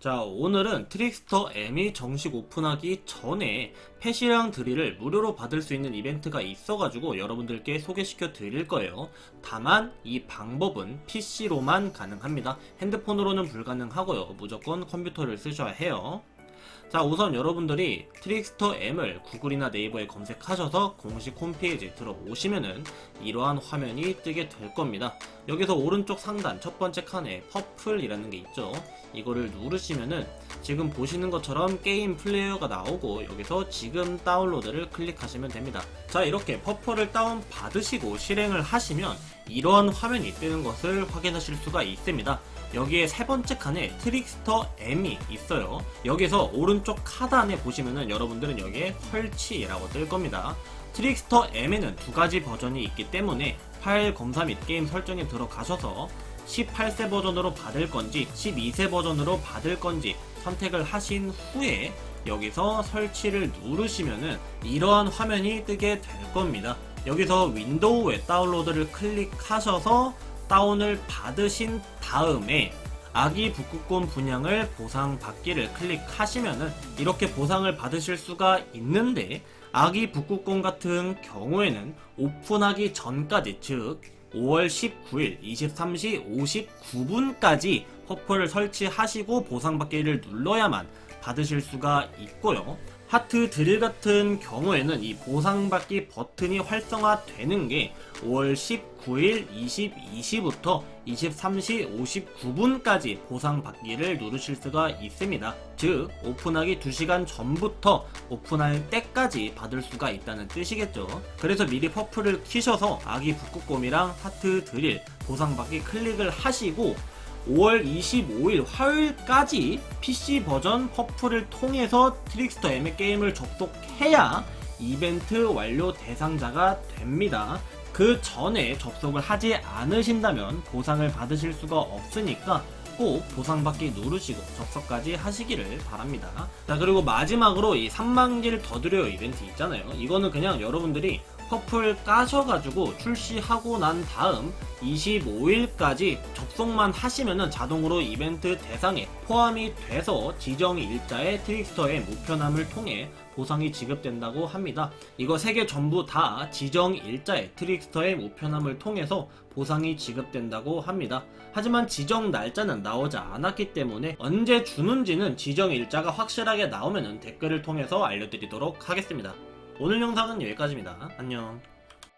자, 오늘은 트릭스터 M이 정식 오픈하기 전에 펫이랑 드릴을 무료로 받을 수 있는 이벤트가 있어가지고 여러분들께 소개시켜 드릴 거예요. 다만 이 방법은 PC로만 가능합니다. 핸드폰으로는 불가능하고요. 무조건 컴퓨터를 쓰셔야 해요. 자, 우선 여러분들이 트릭스터 M을 구글이나 네이버에 검색하셔서 공식 홈페이지에 들어오시면은 이러한 화면이 뜨게 될 겁니다. 여기서 오른쪽 상단 첫 번째 칸에 퍼플이라는 게 있죠. 이거를 누르시면은 지금 보시는 것처럼 게임 플레이어가 나오고 여기서 지금 다운로드를 클릭하시면 됩니다. 자, 이렇게 퍼플을 다운 받으시고 실행을 하시면 이러한 화면이 뜨는 것을 확인하실 수가 있습니다. 여기에 세 번째 칸에 트릭스터 M이 있어요. 여기서 오른쪽 하단에 보시면은 여러분들은 여기에 설치라고 뜰 겁니다. 트릭스터 M에는 두 가지 버전이 있기 때문에 파일 검사 및 게임 설정에 들어가셔서 18세 버전으로 받을 건지 12세 버전으로 받을 건지 선택을 하신 후에 여기서 설치를 누르시면은 이러한 화면이 뜨게 될 겁니다. 여기서 윈도우에 다운로드를 클릭하셔서 다운을 받으신 다음에 아기 북극곰 분양을 보상받기를 클릭하시면은 이렇게 보상을 받으실 수가 있는데 아기 북극곰 같은 경우에는 오픈하기 전까지 즉 5월 19일 23시 59분까지 퍼플을 설치하시고 보상받기를 눌러야만 받으실 수가 있고요. 하트 드릴 같은 경우에는 이 보상받기 버튼이 활성화되는 게 5월 19일 22시부터 23시 59분까지 보상받기를 누르실 수가 있습니다. 즉, 오픈하기 2시간 전부터 오픈할 때까지 받을 수가 있다는 뜻이겠죠. 그래서 미리 퍼플을 키셔서 아기 북극곰이랑 하트 드릴 보상받기 클릭을 하시고 5월 25일 화요일까지 PC 버전 퍼플을 통해서 트릭스터 M의 게임을 접속해야 이벤트 완료 대상자가 됩니다. 그 전에 접속을 하지 않으신다면 보상을 받으실 수가 없으니까 꼭 보상받기 누르시고 접속까지 하시기를 바랍니다. 자 그리고 마지막으로 이 3만기를 더 드려요 이벤트 있잖아요. 이거는 그냥 여러분들이 퍼플 까셔가지고 출시하고 난 다음 25일까지 접속만 하시면은 자동으로 이벤트 대상에 포함이 돼서 지정 일자의 트릭스터의 무편함을 통해 보상이 지급된다고 합니다. 이거 세개 전부 다 지정 일자의 트릭스터의 무편함을 통해서 보상이 지급된다고 합니다. 하지만 지정 날짜는 나오지 않았기 때문에 언제 주는지는 지정 일자가 확실하게 나오면은 댓글을 통해서 알려드리도록 하겠습니다. 오늘 영상은 여기까지입니다. 안녕.